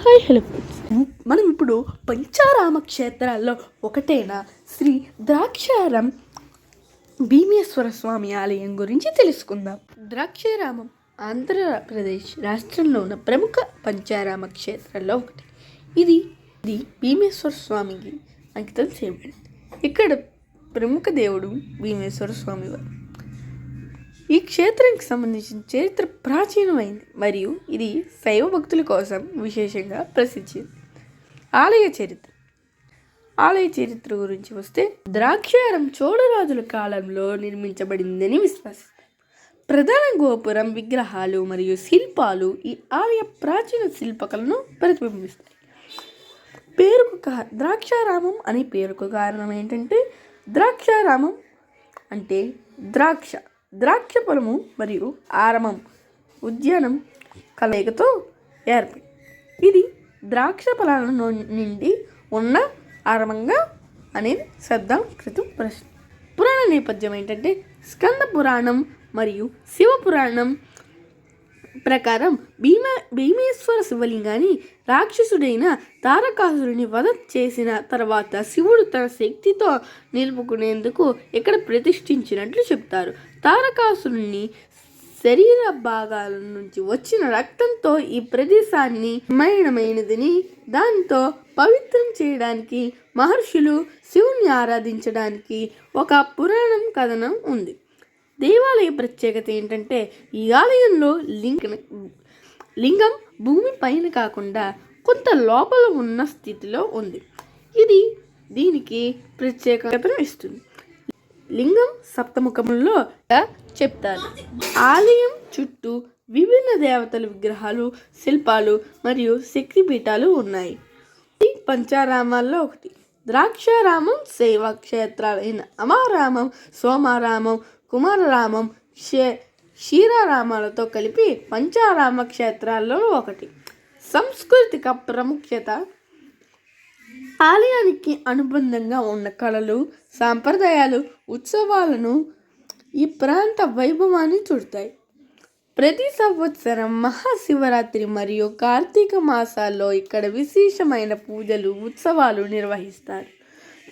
Hi hello. Friends మనం ఇప్పుడు పంచారామ క్షేత్రాల్లో ఒకటైన? శ్రీ ద్రాక్షారం భీమేశ్వర స్వామి ఆలయం గురించి తెలుసుకుందాం. ద్రాక్షారామం ఆంధ్రప్రదేశ్ రాష్ట్రంలో ఉన్న ప్రముఖ పంచారామ క్షేత్రాల్లో ఒకటి. ఇది ఇది భీమేశ్వర స్వామికి అంకితం చేయబడింది. ఇక్కడ ప్రముఖ దేవుడు భీమేశ్వర స్వామి వారు ఈ క్షేత్రానికి సంబంధించిన చరిత్ర ప్రాచీనమైంది మరియు ఇది శైవ భక్తుల కోసం విశేషంగా ప్రసిద్ధి ఆలయ చరిత్ర. ఆలయ చరిత్ర గురించి వస్తే ద్రాక్షారం చోళరాజుల కాలంలో నిర్మించబడిందని విశ్వసిస్తారు. ప్రధాన గోపురం విగ్రహాలు మరియు శిల్పాలు ఈ ఆలయ ప్రాచీన శిల్పకలను ప్రతిబింబిస్తాయి. పేరుకు కా ద్రాక్షారామం అనే పేరుకు కారణం ఏంటంటే ద్రాక్షారామం అంటే ద్రాక్ష. ద్రాక్ష పొలము మరియు ఆరమం ఉద్యానం కలయికతో ఏర్పడి ఇది ద్రాక్ష ఫలాల నిండి ఉన్న ఆరమంగా అనేది శబ్దం క్రితం ప్రశ్న. పురాణ నేపథ్యం ఏంటంటే స్కంద పురాణం మరియు శివ పురాణం ప్రకారం భీమ భీమేశ్వర శివలింగాన్ని రాక్షసుడైన తారకాసురుని వధ చేసిన తర్వాత శివుడు తన శక్తితో నిలుపుకునేందుకు ఇక్కడ ప్రతిష్ఠించినట్లు చెప్తారు. తారకాసురుని శరీర భాగాల నుంచి వచ్చిన రక్తంతో ఈ ప్రదేశాన్ని మయణమైనదని దాంతో పవిత్రం చేయడానికి మహర్షులు శివుని ఆరాధించడానికి ఒక పురాణం కథనం ఉంది. దేవాలయ ప్రత్యేకత ఏంటంటే ఈ ఆలయంలో లింగ లింగం భూమి పైన కాకుండా కొంత లోపల ఉన్న స్థితిలో ఉంది. ఇది దీనికి ప్రత్యేకతను ఇస్తుంది. లింగం సప్తముఖంలో చెప్తారు. ఆలయం చుట్టూ విభిన్న దేవతల విగ్రహాలు శిల్పాలు మరియు శక్తిపీఠాలు ఉన్నాయి. ఈ పంచారామాల్లో ఒకటి. ద్రాక్షారామం సేవా క్షేత్రాలైన అమారామం సోమారామం కుమారరామం క్షే క్షీరారామాలతో కలిపి పంచారామ క్షేత్రాల్లో ఒకటి. సాంస్కృతిక ప్రాముఖ్యత. ఆలయానికి అనుబంధంగా ఉన్న కళలు సాంప్రదాయాలు ఉత్సవాలను ఈ ప్రాంత వైభవాన్ని చూడతాయి. ప్రతి సంవత్సరం మహాశివరాత్రి మరియు కార్తీక మాసాల్లో ఇక్కడ విశేషమైన పూజలు ఉత్సవాలు నిర్వహిస్తారు.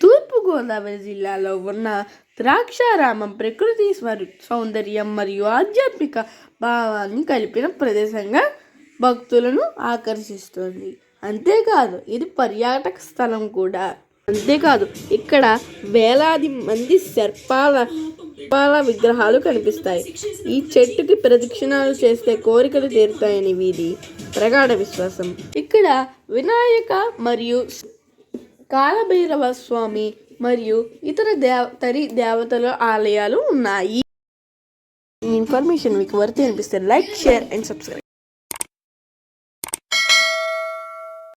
తూర్పు తూర్పుగోదావరి జిల్లాలో ఉన్న ద్రాక్షారామం ప్రకృతి స్వరు సౌందర్యం మరియు ఆధ్యాత్మిక భావాన్ని కలిపిన ప్రదేశంగా భక్తులను ఆకర్షిస్తుంది. అంతేకాదు ఇది పర్యాటక స్థలం కూడా. అంతేకాదు ఇక్కడ వేలాది మంది సర్పాల సర్పాల విగ్రహాలు కనిపిస్తాయి. ఈ చెట్టుకి ప్రదక్షిణాలు చేస్తే కోరికలు తీరుతాయని వీధి ప్రగాఢ విశ్వాసం. ఇక్కడ వినాయక మరియు కాలభైరవ స్వామి మరియు ఇతర దేవ తరి దేవతల ఆలయాలు ఉన్నాయి. ఈ ఇన్ఫర్మేషన్ మీకు వర్తి అనిపిస్తే లైక్ షేర్ అండ్ సబ్స్క్రైబ్.